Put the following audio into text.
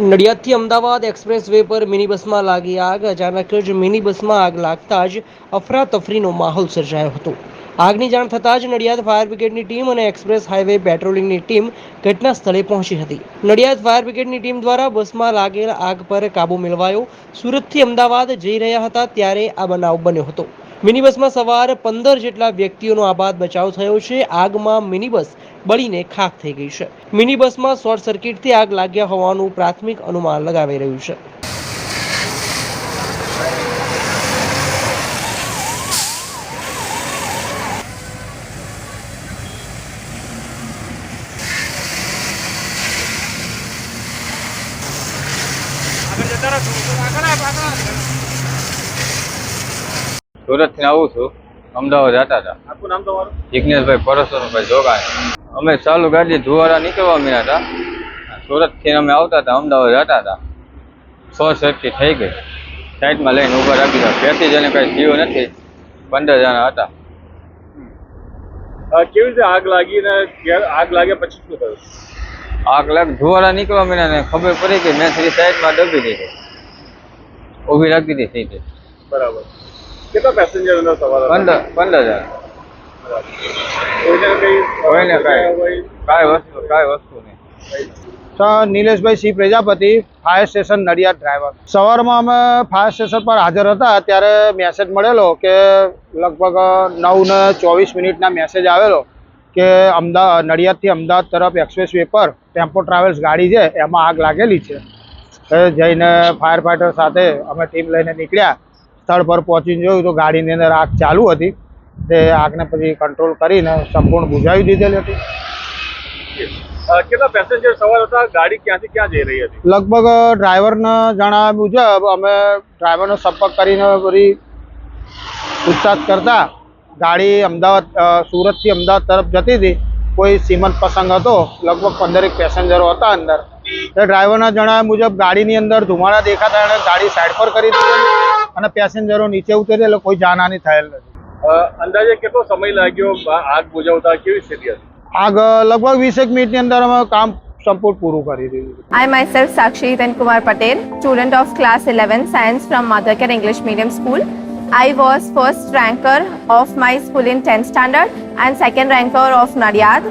નડિયાદથી Ahmedabad expressway પર mini બસમાં લાગી આગ. અચાનક જ મિની બસમાં આગ લાગતા જ અફરાતફરીનો માહોલ સર્જાયો હતો. આગની જાણ થતાં જ નડિયાદ ફાયર બ્રિગેડની ટીમ અને એક્સપ્રેસ હાઈવે પેટ્રોલિંગની ટીમ ઘટના સ્થળે પહોંચી હતી. નડિયાદ ફાયર બ્રિગેડની ટીમ દ્વારા બસમાં લાગેલ આગ પર કાબૂ મેળવાયો. સુરતથી અમદાવાદ જઈ રહ્યા હતા ત્યારે આ બનાવ બન્યો હતો. મિની બસમાં સવાર પંદર જેટલા વ્યક્તિઓનો આબાદ બચાવ થયો છે. આગમાં મિની બસ બળીને ખાખ થઈ ગઈ છે. મિની બસમાં શોર્ટ સર્કિટથી આગ લાગ્યા હોવાનું પ્રાથમિક અનુમાન લગાવી રહ્યું છે. સુરતથી આવું છું. અમદાવાદ જતા હતા. આખું નામ તમારું? જિજ્ઞેશભાઈ પરસોત્તમભાઈ જોગાણી. અમે ચાલુ ગાડી ધુવારા નીકળવા મીના હતા. સુરતથી અમે આવતા હતા અમદાવાદ જતા હતા. સો સર્કિટ થઈ ગઈ. સાઈડમાં લઈને ઊભા રાખી દીધા. બેથી જણે કાંઈ થયું નથી. પંદર જણા હતા. કેવી રીતે આગ લાગી ને આગ લાગ્યા પછી શું થયું? આગ લાગ ધુવારા નીકળવા મીના ને ખબર પડી કે મેં સીધી સાઈડમાં દબી દીધી. ઊભી રાખી દીધી. બરાબર. કેટલા પેસેન્જર અંદર સવાર હતા? પંદર પંદર જણા કોઈને કાંઈ કાંઈ વસ્તુ કાંઈ વસ્તુ નહીં. તો નિલેશભાઈ Singh Prajapati fire station Nadiad driver સવારમાં અમે ફાયર સ્ટેશન પર હાજર હતા ત્યારે મેસેજ મળેલો કે લગભગ નવ ને ચોવીસ મિનિટના મેસેજ આવેલો કે અમદાવાદ નડિયાદથી અમદાવાદ તરફ એક્સપ્રેસ વે પર ટેમ્પો ટ્રાવેલ્સ ગાડી છે એમાં આગ લાગેલી છે. જઈને ફાયર ફાઈટર સાથે અમે ટીમ લઈને નીકળ્યા. સ્થળ પર પહોંચીને જોયું તો ગાડીની અંદર આગ ચાલુ હતી. તે આગને પછી કંટ્રોલ કરીને સંપૂર્ણ બુઝાવી દીધેલી હતી. કેટલા પેસેન્જર સવાર હતા? ગાડી ક્યાંથી ક્યાં જઈ રહી હતી? લગભગ ડ્રાઈવરના જણાવ્યા મુજબ અમે ડ્રાઈવરનો સંપર્ક કરીને બધી પૂછતાછ કરતા ગાડી અમદાવાદ સુરતથી અમદાવાદ તરફ જતી હતી. કોઈ સીમંત પ્રસંગ હતો. લગભગ પંદરેક પેસેન્જરો હતા અંદર. તે ડ્રાઈવરના જણાવ્યા મુજબ ગાડીની અંદર ધુમાડા દેખાતા એણે ગાડી સાઈડ પર કરી દીધી અને પેસેન્જરો નીચે ઉતરી એટલે કોઈ જાનહાની થયેલ નથી અંદાજે કેટલો સમય લાગ્યો આગ બુઝાવતા કેવી સ્થિતિ હતી આગ લગભગ વીસેક મિનિટની અંદર અમે કામ સંપૂર્ણ પૂરું કરી દીધું I myself Sakshi Then Kumar Patel, student of class 11 science from Mothercare English Medium School. I was first ranker of my school in 10th standard and second ranker of Nadiad.